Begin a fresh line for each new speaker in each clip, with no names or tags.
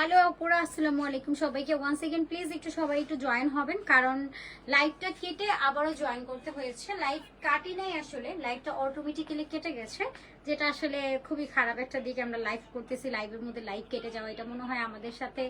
Hello Apara আসসালামু আলাইকুম সবাইকে। ওয়ান সেকেন্ড প্লিজ একটু সবাই একটু জয়েন হবেন, কারণ লাইভটা কেটে আবারও জয়েন করতে হয়েছে। লাইভ কাটি নাই আসলে লাইভটা অটোমেটিক্যালি কেটে গেছে। যেটা আসলে খুবই খারাপ একটা দিকে আমরা লাইভ করতেছি লাইভের মধ্যে লাইভ কেটে যাওয়া। এটা মনে হয় আমাদের সাথে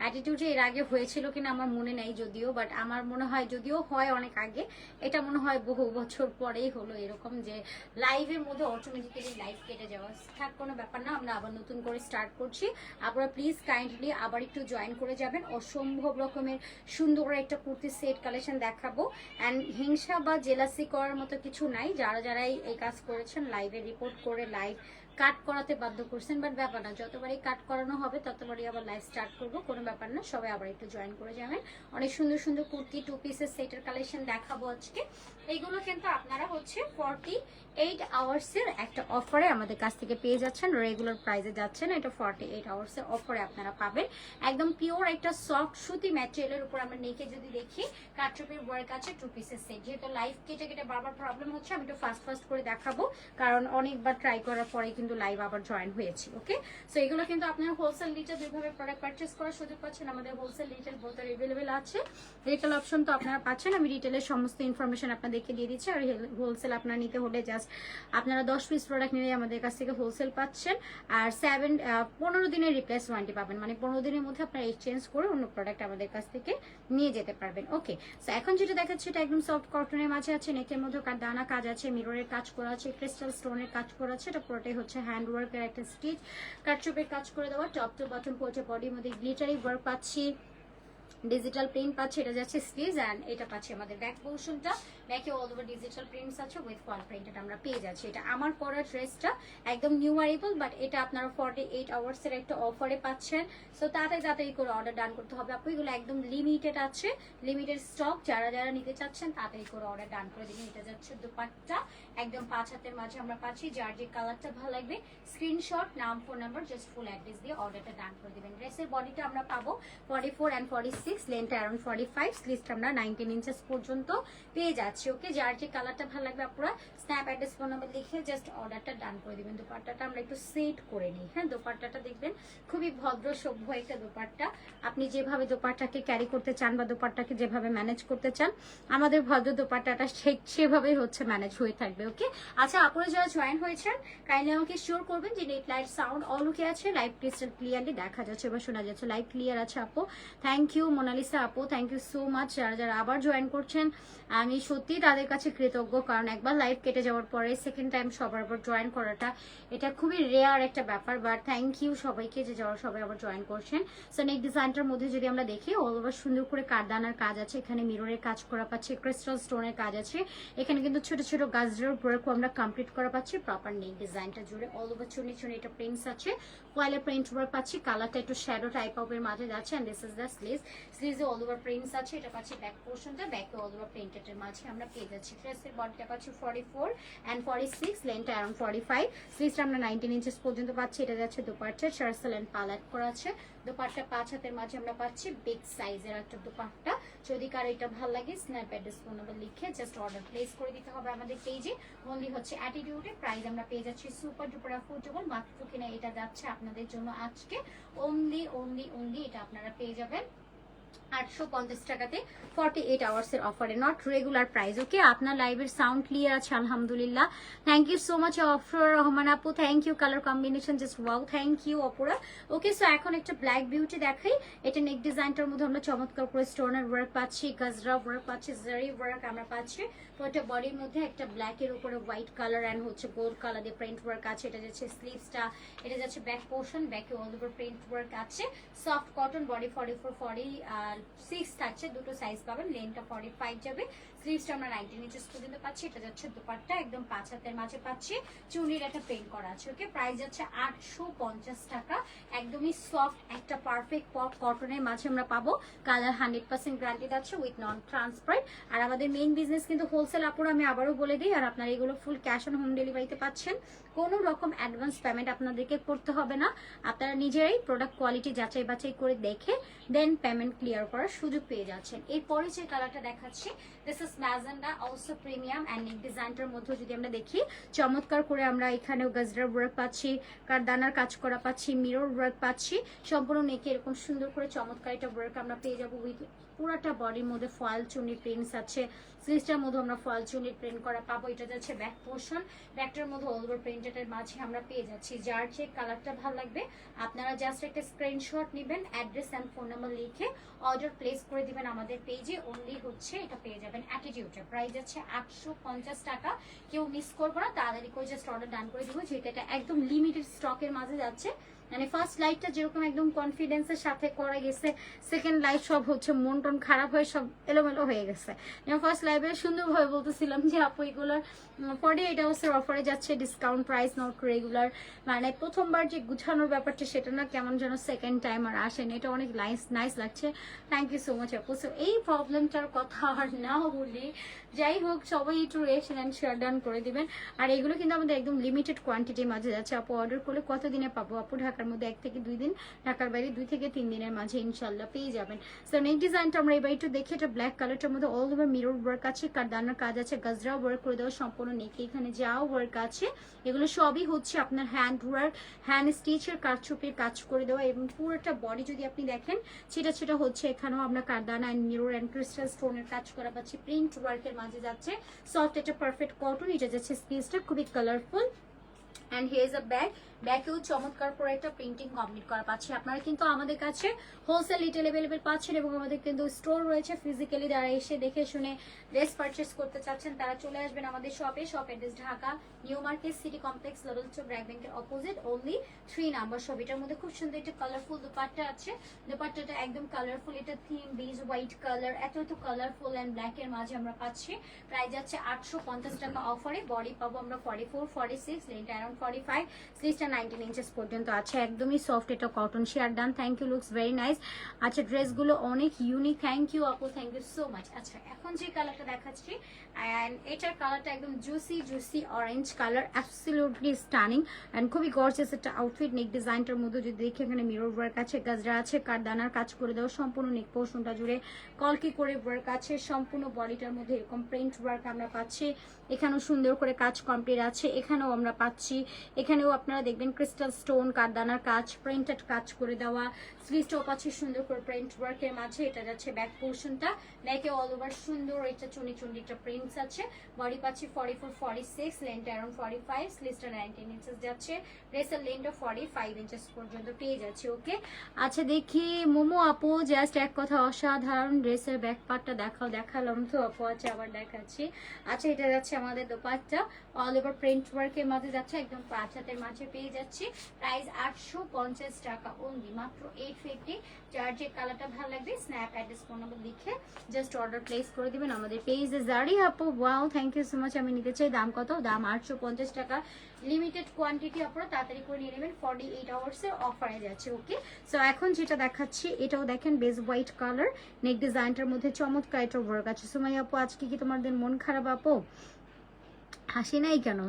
অ্যাটিটিউডে এর আগে হয়েছিল কিনা আমার মনে নেই যদিও বাট আমার মনে হয় যদিও হয় অনেক আগে, এটা মনে হয় বহু বছর পরেই হলো এরকম যে লাইভের মধ্যে অটোমেটিক্যালি লাইভ কেটে যাওয়া। থাক, কোনো ব্যাপার না, আমরা আবার নতুন করে স্টার্ট করছি। আপনারা প্লিজ কাইন্ডলি আবার একটু জয়েন করে যাবেন। অসম্ভব রকমের সুন্দর একটা কুর্তি সেট কালেকশন দেখাবো। অ্যান্ড হিংসা বা জেলাসি করার মতো কিছু নাই। যারা যারাই এই কাজ করেছেন লাইভে রিপোর্ট করে লাইভ কাট করাতে বাধ্য করছেন বাট ব্যাপার না, যতবারই কাট করানো হবে, ততবারই আবার লাইভ স্টার্ট করব, কোনো ব্যাপার না, সবাই আবার একটু জয়েন করে যাবেন। অনেক সুন্দর সুন্দর কুর্তি টু পিসের সেটের কালেকশন দেখাবো আজকে। এইগুলো কিন্তু আপনারা হচ্ছে ফর্টি এইট আওয়ার্সের একটা অফারে আমাদের কাছ থেকে পেয়ে যাচ্ছেন। রেগুলার প্রাইসে যাচ্ছেন। এটা ফর্টি এইট আওয়ার্সের অফারে আপনারা পাবেন। একদম পিওর একটা সফট সুতি ম্যাটেরিয়ালের উপর আমরা নেকে যদি দেখি কাটচুপির ওয়ার্ক আছে টু পিসের সেট যেহেতু লাইভ কেটে কেটে বারবার প্রবলেম হচ্ছে, আমি একটু ফাস্ট ফাস্ট করে দেখাবো। কারণ অনেকবার ট্রাই করার পরে কিন্তু লাইভ আবার জয়েন হয়েছি ওকে সো এগুলো কিন্তু আপনারা হোলসেল রিটেল দুইভাবে প্রোডাক্ট পারচেস করার সুযোগ পাচ্ছেন। আমাদের হোলসেল রিটেল বোথের অ্যাভেলেবেল আছে। রিটেল অপশন তো আপনারা পাচ্ছেন। আমি রিটেলের সমস্ত ইনফরমেশন আপনাদেরকে দিয়ে দিচ্ছি। আর হোলসেল আপনারা নিতে হলে জাস্ট আপনারা দশ পিস প্রোডাক্ট নিলে আমাদের কাছ থেকে হোলসেল পাচ্ছেন। আর সেভেন পনেরো দিনের রিপ্লেস ওয়ারেন্টি পাবেন। মানে পনেরো দিনের মধ্যে আপনারা এক্সচেঞ্জ করে অন্য প্রোডাক্ট আমাদের কাছ থেকে নিয়ে যেতে পারবেন। ওকে সো এখন যেটা দেখাচ্ছে, এটা একদম সফট কটনের মাঝে আছে নেকের মধ্যে দানা কাজ আছে মিররের কাজ করা আছে ক্রিস্টাল স্টোনের কাজ করা আছে, এটা পুরোটাই হচ্ছে হ্যান্ড ওয়ার্কের একটা স্টিচ কাটচুপের কাজ করে দেওয়া টপ টু বটম পোর্টে বডির মধ্যে গ্লিটারি ওয়ার্ক পাচ্ছি। ডিজিটাল প্রিন্ট পাচ্ছে, এটা যাচ্ছে স্লিজ অ্যান্ড এটা পাচ্ছে আমাদের ব্যাক পোর্শনটা ব্যাকে অল ওভার ডিজিটাল প্রিন্টস আছে উইথ ফল প্রিন্টেড আমরা পেয়ে যাচ্ছি। এটা আমার পরা ড্রেসটা একদম নিউ আরিবল বাট এটা আপনারা ফর্টি এইট আওয়ার্সের একটা অফারে পাচ্ছেন। সো তাড়াতাড়ি তাড়াতাড়ি করে অর্ডার ডান করতে হবে, আপু, এগুলো একদম লিমিটেড আছে। লিমিটেড স্টক যারা যারা নিতে চাচ্ছেন তাড়াতাড়ি করে অর্ডার ডান করে দিবেন। এটা যাচ্ছে দুপাট্টা, একদম পাঁচ হাতের মাঝে আমরা পাচ্ছি। যার যে কালারটা ভালো লাগবে স্ক্রিনশট নাম phone number just full address দিয়ে অর্ডারটা ডান করে দিবেন। ড্রেসের বডিটা আমরা পাবো forty four and forty six length around forty five স্লিভটা আমরা নাইনটিন ইঞ্চেস পর্যন্ত পেয়ে যাচ্ছি ওকে যার যে কালারটা ভালো লাগবে আপনারা স্ন্যাপ অ্যাড্রেস ফোন নাম্বার লিখে জাস্ট অর্ডারটা ডান করে দিবেন। দোপাট্টাটা আমরা একটু সেট করে নিই হ্যাঁ? দোপাট্টাটা দেখবেন খুবই ভদ্র, সভ্য একটা দোপাট্টা। আপনি যেভাবে দোপাট্টাকে ক্যারি করতে চান বা দোপাট্টাকে যেভাবে ম্যানেজ করতে চান, আমাদের ভদ্র দোপাট্টাটা সেভাবেই হচ্ছে ম্যানেজ হয়ে থাকবে ওকে আচ্ছা আপনারা যারা জয়েন হয়েছেন কাইন্ডলি আমাকে শিওর করবেন যে net light sound all okay আছে লাইভ ক্রিস্টাল ক্লিয়ারলি দেখা যাচ্ছে বা শোনা যাচ্ছে। লাইভ ক্লিয়ার আছে, আপু। থ্যাংক ইউ মোনালিসা আপু থ্যাংক ইউ সো মাচ যারা যারা আবার জয়েন করছেন, আমি সত্যি তাদের কাছে কৃতজ্ঞ, কারণ একবার লাইভ কেটে যাওয়ার পরে সেকেন্ড টাইম সবার আবার জয়েন করাটা, এটা খুবই রেয়ার একটা ব্যাপার। বাট থ্যাংক ইউ সবাইকে যে যারা সবাই আবার জয়েন করছেন। সো নেক ডিজাইনটার মধ্যে যদি আমরা দেখি অল ওভার সুন্দর করে কারদানার কাজ আছে, এখানে মিররের কাজ করা পাচ্ছে ক্রিস্টাল স্টোনের কাজ আছে। এখানে কিন্তু ছোট ছোট গাজরের ওয়ার্ক আমরা কমপ্লিট করা পাচ্ছি প্রপার নেক ডিজাইনটা জুড়ে। অল ওভার চুনি চুনি এটা প্রিন্টস আছে। ফয়েলে প্রিন্ট ওয়ার্ক পাচ্ছি কালারটা একটু শ্যাডো টাইপ অফ এর মাঝে যাচ্ছে and this is the sleeve স্লিভে all over prints আছে, এটা পাচ্ছি ব্যাক পোর্শনটা ব্যাকে অল ওভার প্রিন্টেড এর মাঝে আমরা পেয়ে যাচ্ছি। ড্রেসের বডিটা পাচ্ছি forty four and forty six লেন্থটা around forty five স্লিভটা আমরা নাইনটিন ইঞ্চেস পর্যন্ত পাচ্ছি, এটা যাচ্ছে দুপাট্টা চার্সেল অ্যান্ড পালাট করা আছে। দুপাট্টা পাঁচ হাতের মাঝে আমরা পাচ্ছি বিগ সাইজের একটা দুপাট্টা। যদি কারও এটা ভালো লাগে স্ন্যাপ অ্যাড্রেস ফোন নাম্বার লিখে জাস্ট অর্ডার প্লেস করে দিতে হবে আমাদের পেজে অনলি হচ্ছে অ্যাটিটিউডে প্রাইস আমরা পেয়ে যাচ্ছি সুপার ডুপার অ্যাফোর্ডেবল মাত্র কিনা এটা যাচ্ছে আপনাদের জন্য আজকে। অনলি অনলি অনলি এটা আপনারা পেয়ে যাবেন। আটশো পঞ্চাশ টাকাতে ফর্টি এইট আওয়ার্সের অফারে নট রেগুলার প্রাইস ওকে আপনার লাইভের সাউন্ড ক্লিয়ার আছে, আলহামদুলিল্লাহ। Thank you so much offer Rahman আপু। Thank you colour combination just wow thank you Apara okay so এখন একটা ব্ল্যাক বিউটি দেখাই। এটা নেক ডিজাইনটার মধ্যে আমরা চমৎকার করে স্টোনের ওয়ার্ক পাচ্ছি গাজরা ওয়ার্ক পাচ্ছি জারি ওয়ার্ক আমরা পাচ্ছি। ওটা বডির মধ্যে একটা ব্ল্যাক এর উপরে হোয়াইট কালার অ্যান্ড হচ্ছে গোল্ড কালার দিয়ে প্রিন্ট ওয়ার্ক আছে। এটা যাচ্ছে স্লিভসটা এটা যাচ্ছে ব্যাক পোর্শন ব্যাকে অল ওভার প্রিন্ট ওয়ার্ক আছে। Soft cotton body forty four forty six থাকছে দুটো সাইজ পাবেন লেনটা ফর্টি ফাইভ যাবে স্লিভসটা আমরা নাইনটিন ইঞ্চেস পর্যন্ত পাচ্ছি, এটা যাচ্ছে দুপাট্টা, একদম পাঁচ হাতের মাঝে পাচ্ছি। চুনির একটা পেন্ট করা আছে ওকে প্রাইস যাচ্ছে আটশো পঞ্চাশ টাকা। একদমই সফট একটা পারফেক্ট কটনের মাঝে আমরা পাবো। কালার হান্ড্রেড পার্সেন্ট গ্রান্টেড আছে উইথ নন ট্রান্সপারেন্ট আর আমাদের মেইন বিজনেস কিন্তু হোলসেল আপুর, আমি আবারও বলে দিই, আর আপনারা এগুলো ফুল ক্যাশ অন হোম ডেলিভারিতে পাচ্ছেন। কোনো রকম অ্যাডভান্স পেমেন্ট আপনাদেরকে করতে হবে না। আপনারা নিজেরাই প্রোডাক্ট কোয়ালিটি যাচাই বাছাই করে দেখে দেন পেমেন্ট ক্লিয়ার করার সুযোগ পেয়ে যাচ্ছেন। এরপরে যে কালারটা দেখাচ্ছি this is magenta also premium and neck ডিজাইনটার মধ্যে যদি আমরা দেখি, চমৎকার করে আমরা এখানেও গাজরার ওয়ার্ক পাচ্ছি, কারদানার কাজ করা পাচ্ছি মিরর ওয়ার্ক পাচ্ছি, সম্পূর্ণ নেকে এরকম সুন্দর করে চমৎকার এটা ওয়ার্ক আমরা পেয়ে যাব উইথ পুরাটা বডির মধ্যে ফয়েল চুনি প্রিন্টস আছে। স্লিভসটার মধ্যে আমরা ফয়েল চুনি প্রিন্ট করা পাবো। এটা যাচ্ছে ব্যাক পোর্শন ব্যাকটার মধ্যে অল ওভার প্রিন্টেডের মাঝে আমরা পেয়ে যাচ্ছি। যার যে কালারটা ভালো লাগবে, আপনারা জাস্ট একটা স্ক্রিনশট নেবেন অ্যাড্রেস অ্যান্ড ফোন নাম্বার লিখে অর্ডার প্লেস করে দিবেন আমাদের পেজে অনলি হচ্ছে এটা পেয়ে যাবেন। অ্যাটিটিউডটা প্রাইস যাচ্ছে আটশো পঞ্চাশ টাকা। কেউ মিস করব না, তাড়াতাড়ি করে জাস্ট অর্ডার ডান করে দিব, যেহেতু এটা একদম লিমিটেড স্টকের মাঝে যাচ্ছে। মানে ফার্স্ট লাইটটা যেরকম একদম কনফিডেন্সের সাথে করা গেছে সেকেন্ড লাইট সব হচ্ছে মন টন খারাপ হয়ে সব এলোমেলো হয়ে গেছে। ফার্স্ট লাইভে সুন্দরভাবে বলতেছিলাম যে আপু এগুলোর ফর্টি এইট আওয়ার্সের অফারে যাচ্ছে ডিসকাউন্ট প্রাইস নট রেগুলার মানে প্রথমবার যে গুছানোর ব্যাপারটা, সেটা না কেমন যেন সেকেন্ড টাইম আর আসেনি এটা অনেক নাইস নাইস লাগছে। থ্যাংক ইউ সো মাচ আপু। সো এই প্রবলেমটার কথা আর না বলি। যাই হোক, সবাই একটু রেশন অ্যান্ড শেয়ার ডান করে দিবেন। আর এগুলো কিন্তু আমাদের একদম লিমিটেড কোয়ান্টিটির মাঝে যাচ্ছে। আপু অর্ডার করলে কত দিনে পাবো? আপু ঢাকার মধ্যে এক থেকে দুই দিন, ঢাকার বাইরে দুই থেকে তিন দিনের মাঝে ইনশাল্লাহ পেয়ে যাবেন। সো নেক ডিজাইনটা আমরা এবার একটু দেখি। এটা ব্ল্যাক কালারটার মধ্যে অল ওভার মিরর ওয়ার্ক আছে কারদানার কাজ আছে গাজরা ওয়ার্ক করে দেওয়া সম্পূর্ণ নেকে এখানে যাও ওয়ার্ক আছে, এগুলো সবই হচ্ছে আপনার হ্যান্ড ওয়ার্ক হ্যান্ড স্টিচের কারচুপির কাজ করে দেওয়া এবং পুরোটা বডি যদি আপনি দেখেন, সেটা সেটা হচ্ছে এখানেও আমরা কারদানা অ্যান্ড মিরর অ্যান্ড ক্রিস্টাল স্টোনের কাজ করা পাচ্ছি। প্রিন্ট ওয়ার্কের মাঝে যাচ্ছে। সফট এটা পারফেক্ট কটন এটা যাচ্ছে স্পেসটা খুবই colourful and here uh bag ব্যাগেও চমৎকার করে একটা প্রিন্টিং কমপ্লিট করা পাচ্ছি। আপনারা কিন্তু আমাদের কাছে হোলসেল রিটেল অ্যাভেলেবেল পাচ্ছেন এবং আমাদের কিন্তু স্টোর রয়েছে ফিজিক্যালি যারা এসে দেখে শুনে ড্রেস পারচেস করতে চাচ্ছেন, তারা চলে আসবেন আমাদের শপে shop address Dhaka new market city complex লরল চোখ ব্র্যাক ব্যাংকের opposite only three number shop এটার মধ্যে খুব সুন্দর একটা কালারফুল দুপাট্টা আছে। দুপাট্টাটা একদম কালারফুল এটা থিম বেজ হোয়াইট কালার এত এত কালারফুল অ্যান্ড ব্ল্যাক এর মাঝে আমরা পাচ্ছি। প্রাইস যাচ্ছে আটশো পঞ্চাশ টাকা অফারে বডি পাবো আমরা forty four forty six length around forty five nineteen inches পর্যন্ত আছে। একদমই সফট এটা cotton share done thank you looks very nice আচ্ছা ড্রেসগুলো অনেক ইউনিক থ্যাংক ইউ আপু। থ্যাংক ইউ সো মাচ আচ্ছা এখন যে কালারটা দেখাচ্ছি অ্যান্ড এটার কালারটা একদম juicy juicy orange colour absolutely stunning and খুবই গর্জিয়াস একটা আউটফিট নেক ডিজাইনটার মধ্যে যদি দেখি, এখানে মিরর ওয়ার্ক আছে, গাজরা আছে, কারদানার কাজ করে দেওয়া, সম্পূর্ণ নেক পোর্শনটা জুড়ে কলকি করে ওয়ার্ক আছে, সম্পূর্ণ বডিটার মধ্যে এরকম প্রিন্ট ওয়ার্ক আমরা পাচ্ছি। এখানেও সুন্দর করে কাজ কমপ্লিট আছে। এখানেও আমরা পাচ্ছি। এখানেও আপনারা দেখবেন ক্রিস্টাল স্টোন কারদানার কাজ প্রিন্টেড কাজ করে দেওয়া স্লিভটাও পাচ্ছি সুন্দর করে প্রিন্ট ওয়ার্কের মাঝে, এটা যাচ্ছে ব্যাক পোর্শনটা ব্যাকে অল ওভার সুন্দর, এটা চুনি চুনিটা প্রিন্টস আছে বডি পাচ্ছি forty four forty six length around forty five স্লিভসটা nineteen inches যাচ্ছে ড্রেসের লেন্থটা ফর্টি ফাইভ ইঞ্চেস পর্যন্ত পেয়ে যাচ্ছে ওকে আচ্ছা দেখি, মোমো আপু জাস্ট এক কথা অসাধারণ ড্রেসের ব্যাক পার্টটা দেখাও, দেখালাম তো আপু আছে আবার দেখাচ্ছি। আচ্ছা এটা যাচ্ছে আমাদের দোপাট্টা অল ওভার প্রিন্ট ওয়ার্কের মাঝে যাচ্ছে, একদম পাঁচ হাতের মাঝে পেয়ে যাচ্ছি। প্রাইস আটশো পঞ্চাশ টাকা অনলি মাত্র এইট ফিফটি যার যে কালারটা ভালো লাগবে স্ন্যাপ অ্যাড্রেস ফোন নাম্বার লিখে জাস্ট অর্ডার প্লেস করে দিবেন আমাদের পেজে জারি আপু wow thank you so much আমি নিতে চাই দাম কত? দাম আটশো পঞ্চাশ টাকা। লিমিটেড কোয়ান্টিটি আপনারা তাড়াতাড়ি করে নিয়ে নেবেন। ফর্টি এইট আওয়ার্সের অফারে যাচ্ছে ওকে সো এখন যেটা দেখাচ্ছি, এটাও দেখেন বেস হোয়াইট কালার নেক ডিজাইনটার মধ্যে চমৎকার একটা ওয়ার্ক আছে। সুমাই আপু, আজকে কি তোমাদের মন খারাপ আপু? হাসি নাই কেন?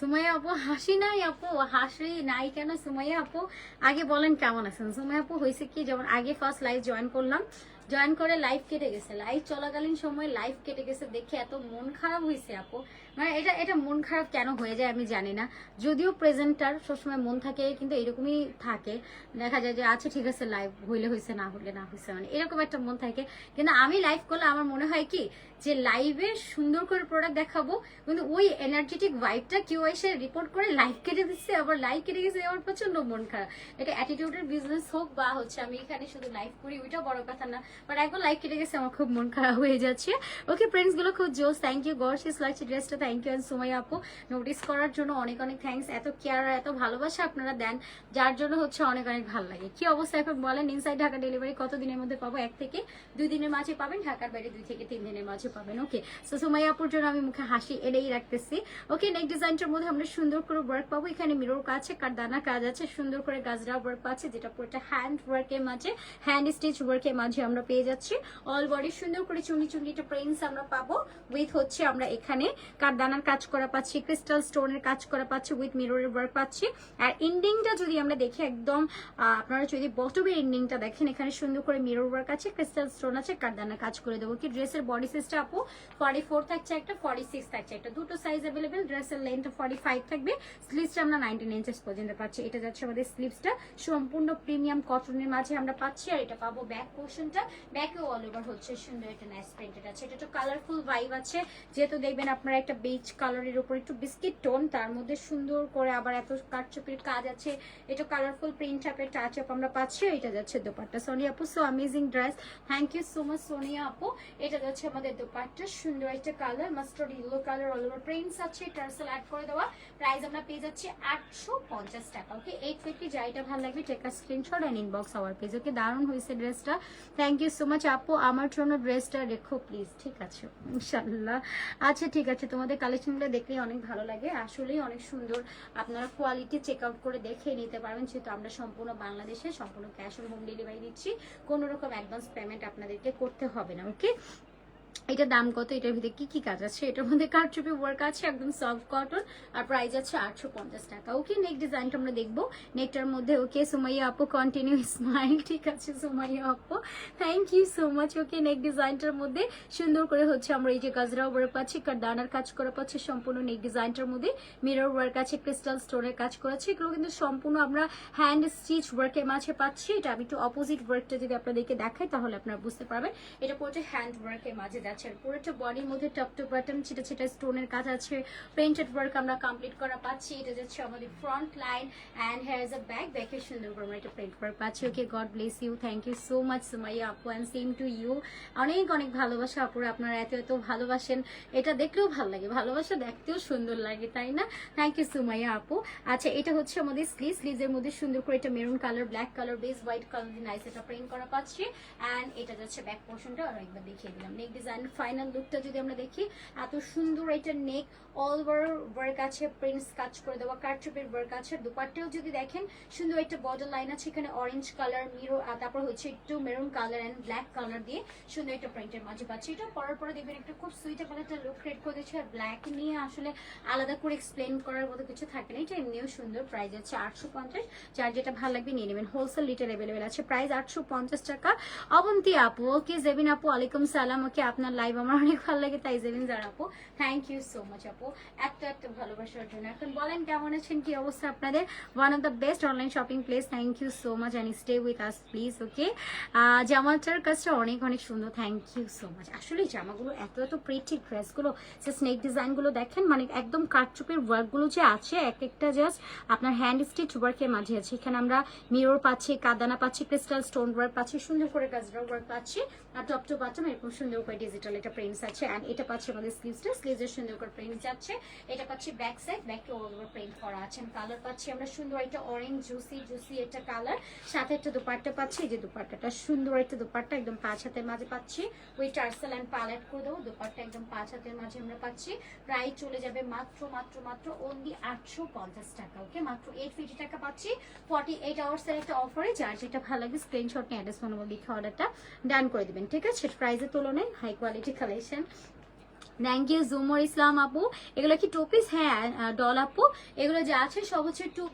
সুমাইয়া আপু, হাসি নাই আপু, হাসি নাই কেন সুমাইয়া আপু? আগে বলেন কেমন আছেন? সুমাইয়া আপু, হয়েছে কি যেমন আগে ফার্স্ট লাইভ জয়েন করলাম। জয়েন করে লাইভ কেটে গেছে। লাইভ চলাকালীন সময় লাইভ কেটে গেছে। দেখে এত মন খারাপ হয়েছে আপু। মানে এটা এটা মন খারাপ কেন হয়ে যায় আমি জানি না। যদিও প্রেজেন্টার সবসময় মন থাকে, কিন্তু এরকমই থাকে। দেখা যায় যে আচ্ছা ঠিক আছে লাইভ হইলে হয়েছে না হইলে না হয়েছে মানে এরকম একটা মন থাকে। কিন্তু আমি লাইভ করলে আমার মনে হয় কি, যে লাইভে সুন্দর করে প্রোডাক্ট দেখাবো, কিন্তু ওই এনার্জেটিক ভাইবটা কেউ এসে রিপোর্ট করে লাইভ কেটে দিচ্ছে, আবার লাইভ কেটে গেছে, আমার প্রচণ্ড মন খারাপ। এটা অ্যাটিটিউডের বিজনেস হোক বা হচ্ছে আমি এখানে শুধু লাইভ করি, ওইটা বড় কথা না। বাট একবার লাইভ কেটে গেছে, আমার খুব মন খারাপ হয়ে যাচ্ছে। ওকে ফ্রেন্ডসগুলো খুব জোস থ্যাংক ইউ গর্সিস লাগছে ড্রেসটা থ্যাংক ইউ অ্যান্ড আপু নোটিস করার জন্য অনেক অনেক থ্যাংকস এত কেয়ার এত ভালোবাসা আপনারা দেন, যার জন্য হচ্ছে অনেক অনেক ভালো লাগে। কি অবস্থা এখন বলেন ইনসাইড ঢাকা ডেলিভারি কত দিনের মধ্যে পাবো? এক থেকে দুই দিনের মাঝে পাবেন, ঢাকার বাইরে দুই থেকে তিন দিনের মাঝে পাবেন ওকে সো সুমাই আপুর জন্য আমি মুখে হাসি এড়েই রাখতেছি ওকে নেক ডিজাইনটার মধ্যে আমরা সুন্দর করে ওয়ার্ক পাবো, এখানে মিরর কাছে কারদানা কাজ আছে, সুন্দর করে গাজরা ওয়ার্ক পাচ্ছে যেটা পুরোটা হ্যান্ড ওয়ার্কের মাঝে হ্যান্ড স্টিচ ওয়ার্কের মাঝে আমরা পেয়ে যাচ্ছি। অল বডি সুন্দর করে চুনি চুনিটা প্রিন্টস আমরা পাবো উইথ হচ্ছে আমরা এখানে কার কারদানার কাজ করা পাচ্ছি ক্রিস্টাল স্টোনের কাজ করা পাচ্ছি উইথ মিররের ওয়ার্ক পাচ্ছি। আর এন্ডিংটা যদি আমরা দেখি একদম আপনারা যদি বটমের এন্ডিংটা দেখেন, এখানে সুন্দর করে মিরর ওয়ার্ক আছে ক্রিস্টাল স্টোন আছে কারদানা কাজ করে দেবো কি? ড্রেসের বডি সাইজটা আপু ফর্টি ফোর থাকছে একটা ফর্টি সিক্স থাকছে একটা। দুটো সাইজ অ্যাভেলেবেল ড্রেসের লেন্থ ফর্টি ফাইভ থাকবে। স্লিভসটা আমরা নাইনটিন ইঞ্চেস পর্যন্ত পাচ্ছি। এটা যাচ্ছে আমাদের স্লিভসটা সম্পূর্ণ প্রিমিয়াম কটনের মাঝে আমরা পাচ্ছি, আর এটা পাবো ব্যাক পোর্শনটা ব্যাকেও অল ওভার হচ্ছে, সুন্দর একটা নাইস প্রিন্টেড আছে। এটা তো কালারফুল ভাইব আছে। যেহেতু দেখবেন আপনারা একটা বেজ কালারের উপর একটু বিস্কিট টোন তার মধ্যে সুন্দর করে আবার এত কাটচুপির কাজ আছে। এটা কালারফুল প্রিন্ট টাইপের টাচ আপ আমরা পাচ্ছি, এটা যাচ্ছে দোপাট্টা। সোনিয়া আপু so amazing dress thank you so much Sonia আপু। এটা যাচ্ছে আমাদের দোপাট্টা, সুন্দর একটা colour mustard yellow colour all over prints আছে। টার্সেল অ্যাড করে দেওয়া। প্রাইস আমরা পেয়ে যাচ্ছি আটশো পঞ্চাশ টাকা ওকে এইট ফিফটি যাইটা ভালো লাগবে take screenshot and inbox our page okay দারুণ হয়েছে ড্রেসটা থ্যাংক ইউ সো মাচ আপু। আমার জন্য ড্রেসটা রেখো প্লিজ ঠিক আছে? ইনশাল্লাহ আচ্ছা ঠিক আছে, তোমাদের কালেকশনগুলো দেখলে অনেক ভালো লাগে। আসলেই অনেক সুন্দর। আপনারা কোয়ালিটি চেক আউট করে দেখে নিতে পারবেন, যেহেতু আমরা সম্পূর্ণ বাংলাদেশে, সম্পূর্ণ ক্যাশ অন হোম ডেলিভারি দিচ্ছি। কোনো রকম অ্যাডভান্স পেমেন্ট আপনাদেরকে করতে হবে না ওকে এটা দাম কত? এটার ভিতরে কি কি কাজ আছে? এটার মধ্যে কারচুপি ওয়ার্ক আছে, একদম সফট কটন আর প্রাইস আছে আটশো পঞ্চাশ টাকা। ওকে নেক ডিজাইনটা আমরা দেখব। নেকটার মধ্যে ওকে সুমাইয়া আপু কন্টিনিউ স্মাইল ঠিক আছে, সুমাইয়া আপু। Thank you so much okay neck ডিজাইনটার মধ্যে সুন্দর করে হচ্ছে আমরা এই যে গাজরা ওয়ার্ক পাচ্ছি দানার কাজ করা পাচ্ছি, সম্পূর্ণ নেক ডিজাইনটার মধ্যে। মিরর ওয়ার্ক আছে ক্রিস্টাল স্টোনের কাজ করেছে এগুলো কিন্তু সম্পূর্ণ আমরা হ্যান্ড স্টিচ ওয়ার্কের মাঝে পাচ্ছি। এটা আমি একটু অপোজিট ওয়ার্কটা যদি আপনাদেরকে দেখাই, তাহলে আপনারা বুঝতে পারবেন। এটা পড়ছে হ্যান্ড ওয়ার্কের মাঝে পুরোটা বডির মধ্যে টপ টু স্টোনের কাজ আছে প্রিন্টেড ওয়ার্ক আমরা কমপ্লিট করা পাচ্ছি। এটা যাচ্ছে আমাদের ফ্রন্ট লাইন অ্যান্ড হেয়ার সুন্দর করে এটা প্রিন্ট পাচ্ছি। Okay God bless you thank you so much Sumaiya আপু অ্যান্ড সেম টু ইউ অনেক অনেক ভালোবাসা আপুরা, আপনারা এত এত ভালোবাসেন। এটা দেখলেও ভালো লাগে। ভালোবাসা দেখতেও সুন্দর লাগে, তাই না? থ্যাংক ইউ সুমাইয়া আপু আচ্ছা এটা হচ্ছে আমাদের স্লিভ স্লিভের মধ্যে সুন্দর করে এটা maroon colour black colour base white colour দিয়ে নাইস এটা প্রিন্ট করা পাচ্ছি। অ্যান্ড এটা যাচ্ছে ব্যাক পোর্শনটা আর একবার দেখিয়ে দিলাম। নেক ডিজাইন ফাইনাল লুকটা যদি আমরা দেখি, এত সুন্দর এটা নেক অল ওভার ওয়ার্ক আছে প্রিন্টস কাজ করে দেওয়া কারচুপের ওয়ার্ক আছে। দুপাট্টাও যদি দেখেন, সুন্দর একটা বর্ডার লাইন আছে, এখানে অরেঞ্জ কালার মিরো তারপর হচ্ছে একটু maroon colour and black colour দিয়ে সুন্দর একটা প্রিন্টের মাঝে পাচ্ছি। এটা পরার পরে দেখবেন একটা খুব সুইট একটা লুক ক্রিয়েট করে দিচ্ছে আর ব্ল্যাক নিয়ে আসলে আলাদা করে এক্সপ্লেন করার মতো কিছু থাকে না। এটা এমনিও সুন্দর প্রাইস আছে আটশো পঞ্চাশ। যার যেটা ভালো লাগবে নিয়ে নেবেন। হোলসেল রিটেল অ্যাভেলেবেল আছে। প্রাইস আটশো পঞ্চাশ টাকা। অবন্তি আপু, ওকে জেবিন আপু আলাইকুম সালাম। ওকে আপনার লাইভ আমার অনেক ভালো লাগে, তাই জার আপু থ্যাংক ইউ সো মাচ আপু। একটা একটা ভালোবাসার জন্য। এখন বলেন, কেমন আছেন, কি অবস্থা আপনাদের? One of the best online shopping place thank you so much and stay with us please okay জামাটার কাজটা অনেক অনেক সুন্দর থ্যাংক ইউ সো মাচ আসলে জামাগুলো এত এত প্রিটি ড্রেসগুলো সে স্নেক ডিজাইনগুলো দেখেন মানে একদম কাঠচুপের ওয়ার্কগুলো যে আছে, এক একটা জাস্ট আপনার হ্যান্ড স্টিচ ওয়ার্কের মাঝে আছে। এখানে আমরা মিরর পাচ্ছি, কাদানা পাচ্ছি ক্রিস্টাল স্টোন ওয়ার্ক পাচ্ছি, সুন্দর করে গাজরা ওয়ার্ক পাচ্ছি, আর টপ টু বাটম এরকম সুন্দর করে ডিজিটাল এটা প্রিন্টস আছে অ্যান্ড এটা পাচ্ছি আমাদের স্লিভসটা স্লিভসের সুন্দর করে প্রিন্ট যাচ্ছে। এটা পাচ্ছি ব্যাক সাইড ব্যাকে অল ওভার প্রিন্ট করা আছে। কালার পাচ্ছি আমরা সুন্দর একটা অরেঞ্জ জুসি জুসি একটা কালার সাথে একটা দুপাট্টা পাচ্ছি যে দুপাট্টাটা সুন্দর একটা দুপাট্টা একদম পাঁচ হাতের মাঝে পাচ্ছি। ওই টার্সেল অ্যান্ড পালেট করে দেবো, দুপাট্টা একদম পাঁচ হাতের মাঝে আমরা পাচ্ছি। প্রাইস চলে যাবে মাত্র মাত্র মাত্র অনলি আটশো পঞ্চাশ টাকা ওকে মাত্র এইট ফিফটি টাকা পাচ্ছি। ফর্টি এইট আওয়ার্সের একটা অফারে যার যেটা ভালো লাগবে স্ক্রিনশট নিয়ে অ্যাড্রেস ফোন লিখে অর্ডারটা ডান করে দিবেন, ঠিক আছে? প্রাইসের তুলনায় high quality collection thank you Jhumur Islam আপু এগুলো কি টু পিস হ্যাঁ ডল আপু এগুলো যা আছে সব হচ্ছে টু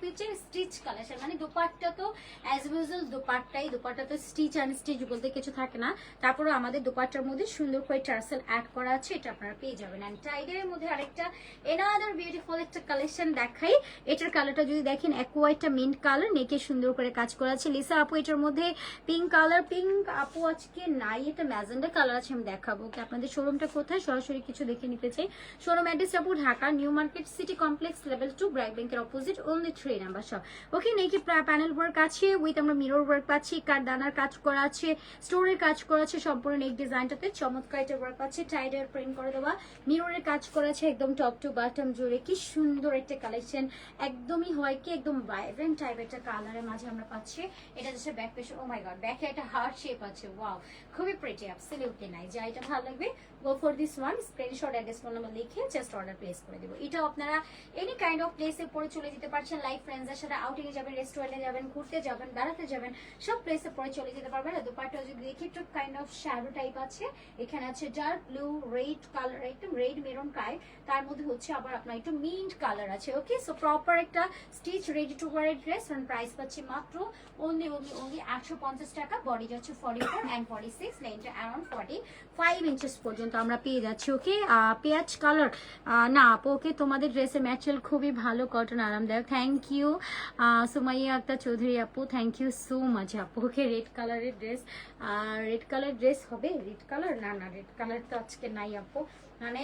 স্টিচ কালেকশন মানে দুপাট্টা তো অ্যাজ ইউজুয়াল দুপাট্টাই, দুপাট্টা তো স্টিচ অ্যান্ড স্টিচ বলতে কিছু থাকে না। তারপরে আমাদের দুপাট্টার মধ্যে সুন্দর করে টার্সেল অ্যাড করা আছে, এটা আপনারা পেয়ে যাবেন। অ্যান্ড টাইডের মধ্যে আরেকটা এনাদার বিউটিফুল একটা কালেকশন দেখাই। এটার কালারটা যদি দেখেন একটা মিন্ট কালার নেকে সুন্দর করে কাজ করা আছে। লিসা আপু এটার মধ্যে পিঙ্ক কালার পিঙ্ক আপু আজকে নাই, এটা ম্যাজেন্ডা কালার আছে, আমি দেখাবো। আপনাদের শোরুমটা কোথায়? সরাসরি কিছু দেখে নিতে চাই। শোরুম অ্যাড্রেস আপু Dhaka, new market, city complex, level two BRAC ব্যাংকের অপোজিট অনলি থ্রি নাম্বার সব ওকে নেকি প্যানেল ওয়ার্ক আছে? উইথ আমরা মিরর ওয়ার্ক পাচ্ছি, কার দানার কাজ করা আছে স্টোরের কাজ করা আছে, সম্পূর্ণ নেক ডিজাইনটাতে চমৎকার এটা ওয়ার্ক পাচ্ছে টাইডার প্রিন্ট করে দেওয়া মিররের কাজ করা আছে, একদম টপ টু বাটম জুড়ে, কি সুন্দর একটা কালেকশন একদমই হয় কি, একদম ভাইব্রেন্ট টাইপ একটা কালারের মাঝে আমরা পাচ্ছি। এটা হচ্ছে ব্যাক পেশ ও মাই গড ব্যাকে একটা হার্ট শেপ আছে ওয়াও খুবই প্রিটি অ্যাবসলিউটলি নাই যা এটা ভালো লাগবে go for this one screenshot address phone number লিখে জাস্ট অর্ডার প্লেস করে দেবো। এটাও আপনারা এনি কাইন্ড অফ প্লেসে পরে চলে যেতে পারছেন লাইফ ফ্রেন্ডসদের সাথে আউটিংয়ে যাবেন রেস্টুরেন্টে যাবেন, ঘুরতে যাবেন, বেড়াতে যাবেন, সব প্লেসে পরে চলে যেতে পারবেন। আর দুপাটটা যদি দেখি একটু কাইন্ড অফ শ্যাডো টাইপ আছে। এখানে আছে ডার্ক ব্লু রেড কালার একদম রেড মেরুন টাইপ তার মধ্যে হচ্ছে আবার আপনার একটু মিন্ট কালার আছে ওকে সো প্রপার একটা stitch ready to wear dress on price পাচ্ছি মাত্র অনলি অনলি অনলি একশো পঞ্চাশ টাকা। বডি যাচ্ছে forty four and forty six লেন্থটা around forty five inches পর্যন্ত আমরা পেয়ে যাচ্ছি ওকে পেঁয়াজ কালার না, আপু, ওকে তোমাদের ড্রেসে ম্যাচেল খুবই ভালো কটন আরামদায়ক থ্যাংক ইউ সুমাইয়া আক্তার চৌধুরী আপু থ্যাংক ইউ সো মাচ আপু, ওকে রেড কালারের ড্রেস রেড কালার ড্রেস হবে? রেড কালার না না রেড কালার তো আজকে নাই আপু। মানে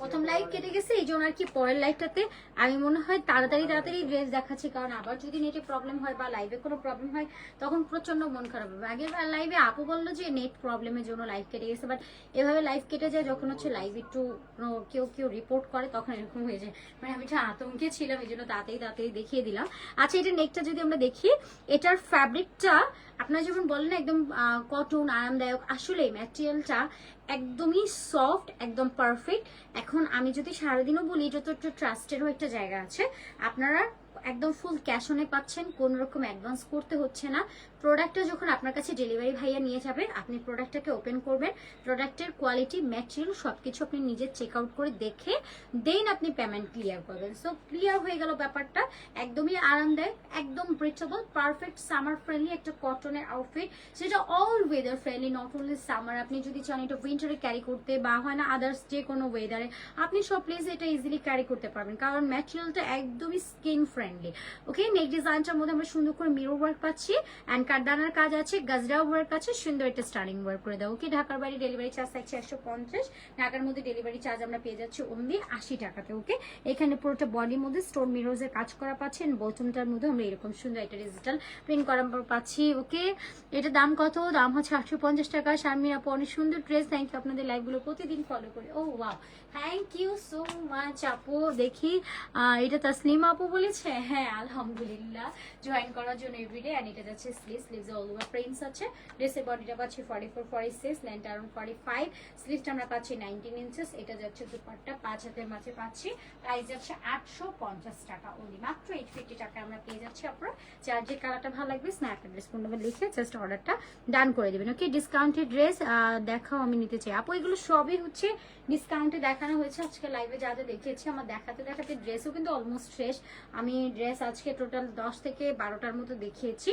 প্রথম লাইভ কেটে গেছে, এই জন্য আর কি পরের লাইভটাতে আমি মনে হয় তাড়াতাড়ি তাড়াতাড়ি ড্রেস দেখাচ্ছি, কারণ আবার যদি নেটে প্রবলেম হয় বা লাইভে কোনো প্রবলেম হয়, তখন প্রচণ্ড মন খারাপ হবে। আগের লাইভে আপু বলল যে নেট প্রবলেমের জন্য লাইভ কেটে গেছে বাট এভাবে লাইভ কেটে যায় যখন হচ্ছে লাইভ একটু কেউ কেউ রিপোর্ট করে, তখন এরকম হয়ে যায়। মানে আমি একটা আতঙ্কে ছিলাম, এই জন্য তাড়াতাড়ি তাড়াতাড়ি দেখিয়ে দিলাম। আচ্ছা এটা নেকটা যদি আমরা দেখি, এটার ফ্যাব্রিকটা আপনারা যখন বলেন একদম কটন আরামদায়ক আসলে ম্যাটেরিয়ালটা একদমই সফট একদম পারফেক্ট এখন আমি যদি সারাদিনও বলি যত একটু ট্রাস্টেরও একটা জায়গা আছে, আপনারা একদম ফুল ক্যাশ অনে পাচ্ছেন, কোন রকম অ্যাডভান্স করতে হচ্ছে না। প্রোডাক্টটা যখন আপনার কাছে ডেলিভারি ভাইয়া নিয়ে যাবে, আপনি প্রোডাক্টটাকে ওপেন করবেন। প্রোডাক্টের কোয়ালিটি ম্যাটেরিয়াল সবকিছু আপনি নিজে চেক আউট করে দেখে দেন আপনি পেমেন্ট ক্লিয়ার করবেন। সো ক্লিয়ার হয়ে গেল ব্যাপারটা। একদমই আরামদায়ক, একদম ব্রিচেবল পারফেক্ট সামার ফ্রেন্ডলি একটা কটনের আউটফিট সেটা all weather friendly not only summer আপনি যদি চান এটা উইন্টারে ক্যারি করতে বা হয় না আদার্স যে কোনো ওয়েদারে আপনি সব প্লেসে এটা ইজিলি ক্যারি করতে পারবেন। কারণ ম্যাটেরিয়ালটা একদমই স্কিন ফ্রেন্ডলি ওকে নেক ডিজাইনটার মধ্যে আমরা সুন্দর করে মিরর ওয়ার্ক পাচ্ছি। অ্যান্ড কারদানার কাজ আছে, গাজরাও ওয়ার্ক আছে, সুন্দর একটা স্টার্টিং ওয়ার্ক করে দাও। ওকে, ঢাকার বাড়ি ডেলিভারি চার্জ থাকছে একশো পঞ্চাশ, ঢাকার মধ্যে ডেলিভারি চার্জ আমরা পেয়ে যাচ্ছি অনলি আশি টাকাতে ওকে এখানে পুরোটা বডির মধ্যে স্টোন মিরোজের কাজ করা পাচ্ছেন বটনটার মধ্যে আমরা এরকম সুন্দর একটা ডিজিটাল প্রিন্ট করা পাচ্ছি ওকে এটা দাম কত? দাম হচ্ছে আটশো পঞ্চাশ টাকা। শারমিন আপু, অনেক সুন্দর ড্রেস থ্যাংক ইউ আপনাদের লাইভগুলো প্রতিদিন ফলো করে। ও wow thank you so much আপু। দেখি এটা তাসলিম আপু বলেছে? হ্যাঁ আলহামদুলিল্লাহ। জয়েন করার জন্য এভরিডে অ্যান্ড এটা যাচ্ছে sleeve sleeves all over prints আছে। ড্রেসের বডিটা পাচ্ছি forty four forty six length around forty five স্লিভসটা আমরা পাচ্ছি নাইনটিন ইঞ্চেস এটা যাচ্ছে দুপাট্টা পাঁচ হাতের মাঝে পাচ্ছি। প্রাইস যাচ্ছে আটশো পঞ্চাশ টাকা ওনলি মাত্র এইট ফিফটি টাকা আমরা পেয়ে যাচ্ছি আপনারা। যার যে কালারটা ভালো লাগবে স্ন্যাপ অ্যাড্রেস ফোন নাম্বার লিখে জাস্ট অর্ডারটা ডান করে দেবেন। ওকে ডিসকাউন্টেড ড্রেস দেখাও আমি নিতে চাই। আপু, এগুলো সবই হচ্ছে ডিসকাউন্টে দেখানো হয়েছে। আজকে লাইভে যা যা দেখিয়েছি আমার দেখাতে দেখাতে ড্রেসও কিন্তু অলমোস্ট শেষ। আমি ড্রেস আজকে টোটাল দশ থেকে বারোটার মতো দেখিয়েছি।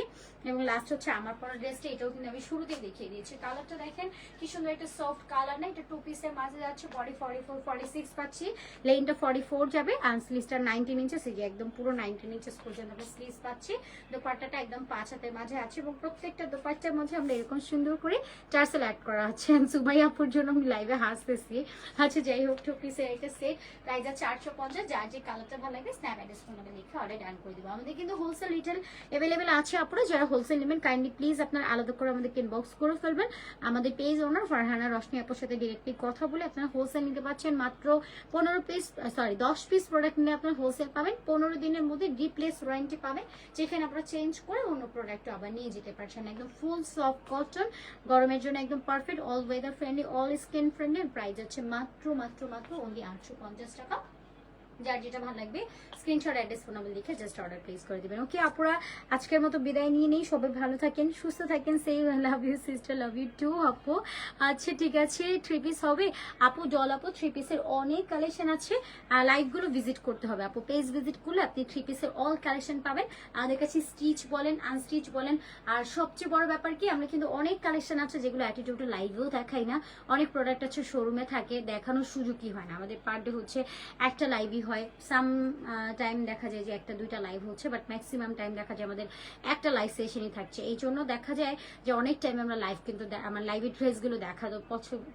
এবং লাস্ট হচ্ছে আমার পরা ড্রেসটা এটাও কিন্তু আমি শুরুতেই দেখিয়ে দিয়েছি। কালারটা দেখেন, কি সুন্দর একটা সফট কালার না, এটা টু পিসের মাঝে যাচ্ছে body forty four forty six পাচ্ছি। লেনটা ফর্টি ফোর যাবে আর স্লিভসটা নাইনটিন ইঞ্চেস এই যে একদম পুরো নাইনটিন ইঞ্চেস পর্যন্ত আমরা স্লিভস পাচ্ছি। দোপাট্টাটা একদম পাঁচ হাতের মাঝে আছে এবং প্রত্যেকটা দোপাট্টার মধ্যে আমরা এরকম সুন্দর করে টার্সেল অ্যাড করা আছে। সুমাই আপুর জন্য আমি লাইভে হাসতেছি। আচ্ছা যাই হোক টু পিসের একটা সেট প্রাইস আছে চারশো পঞ্চাশ, যার যে কালারটা ভালো লাগে স্ন্যাপ অ্যাড্রেস ফোন লিখে অর্ডার ডান করে দেবো। আমাদের কিন্তু হোলসেল রিটেল অ্যাভেলেবেল আছে আপনারা যারা হোলসেল নেবেন কাইন্ডলি প্লিজ আপনার আলাদা করে আমাদেরকে ইনবক্স করে ফেলবেন। আমাদের পেজ ওনার ফারহানা রশনি আপুর সাথে ডিরেক্টলি কথা বলে আপনারা হোলসেল নিতে পারছেন মাত্র পনেরো পিস সরি দশ পিস প্রোডাক্ট নিয়ে আপনার হোলসেল পাবেন। পনেরো দিনের মধ্যে রিপ্লেস ওয়ারেন্টি পাবেন, যেখানে আপনারা চেঞ্জ করে অন্য প্রোডাক্ট আবার নিয়ে যেতে পারছেন। একদম ফুল সফট কটন গরমের জন্য একদম perfect all weather friendly all skin friendly price হচ্ছে মাত্র মাত্র মাত্র অনলি আটশো পঞ্চাশ টাকা। যার যেটা ভালো লাগবে স্ক্রিনশট অ্যাড্রেস ফোন নাম্বার লিখে জাস্ট অর্ডার প্লেস করে দিবেন। ওকে আপুরা, আজকের মতো বিদায় নিয়ে নেই। সবাই ভালো থাকেন, সুস্থ থাকেন। সেই love you sister love you too আপু। আচ্ছা ঠিক আছে থ্রি পিস হবে। আপু জল আপু থ্রি পিসের অনেক কালেকশন আছে। লাইভগুলো ভিজিট করতে হবে আপু। পেজ ভিজিট করলে আপনি থ্রি পিসের অল কালেকশন পাবেন। আমাদের কাছে স্টিচ বলেন আনস্টিচ বলেন। আর সবচেয়ে বড় ব্যাপার কি, আমরা কিন্তু অনেক কালেকশন আছে যেগুলো অ্যাটিটিউড লাইভেও দেখাই না। অনেক প্রোডাক্ট আছে শোরুমে থাকে, দেখানোর সুযোগই হয় না। আমাদের পার ডে হচ্ছে একটা লাইভই হয়। সাম টাইম দেখা যায় যে একটা, দুইটা লাইভ হচ্ছে বাট ম্যাক্সিমাম টাইম দেখা যায় আমাদের একটা লাইভ সেশনই থাকছে। এই জন্য দেখা যায় যে অনেক টাইম আমরা লাইভ কিন্তু আমার লাইভের ড্রেসগুলো দেখা তো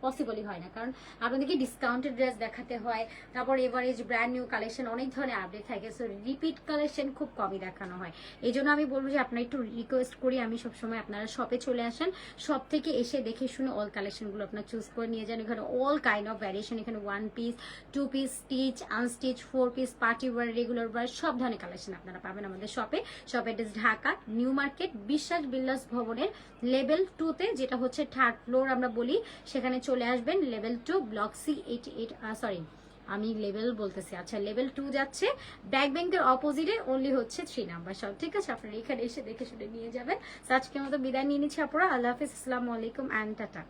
পসিবলই হয় না। কারণ আপনাদেরকে ডিসকাউন্টেড ড্রেস দেখাতে হয়, তারপর এভারেজ ব্র্যান্ড নিউ কালেকশন অনেক ধরনের আপডেট থাকে সো রিপিট কালেকশন খুব কমই দেখানো হয়। এই জন্য আমি বলব যে আপনারা একটু রিকোয়েস্ট করি, আমি সবসময় আপনারা শপে চলে আসেন শপ থেকে এসে দেখে শুনে অল কালেকশনগুলো আপনার চুজ করে নিয়ে যান। এখানে অল কাইন্ড অফ ভ্যারিয়েশন এখানে one piece two piece stitch unstitch set four piece party wear regular wear সব ধরনের কালেকশন আপনারা পাবেন আমাদের শপে shop address Dhaka, new market, Biswas বিল্লাস ভবনের লেভেল টুতে যেটা হচ্ছে থার্ড ফ্লোর আমরা বলি, সেখানে চলে আসবেন level two block C eight eight sorry আমি লেভেল বলতেছি আচ্ছা লেভেল টু যাচ্ছে, ব্যাক ব্যাংকের অপোজিটে অনলি হচ্ছে থ্রি নাম্বার সব ঠিক আছে? আপনারা এখানে এসে দেখে শুনে নিয়ে যাবেন। তো আজকের মতো বিদায় নিয়ে নিচ্ছি আপনারা আল্লাহ হাফিজ, আসসালামু আলাইকুম অ্যান্ড টাটা।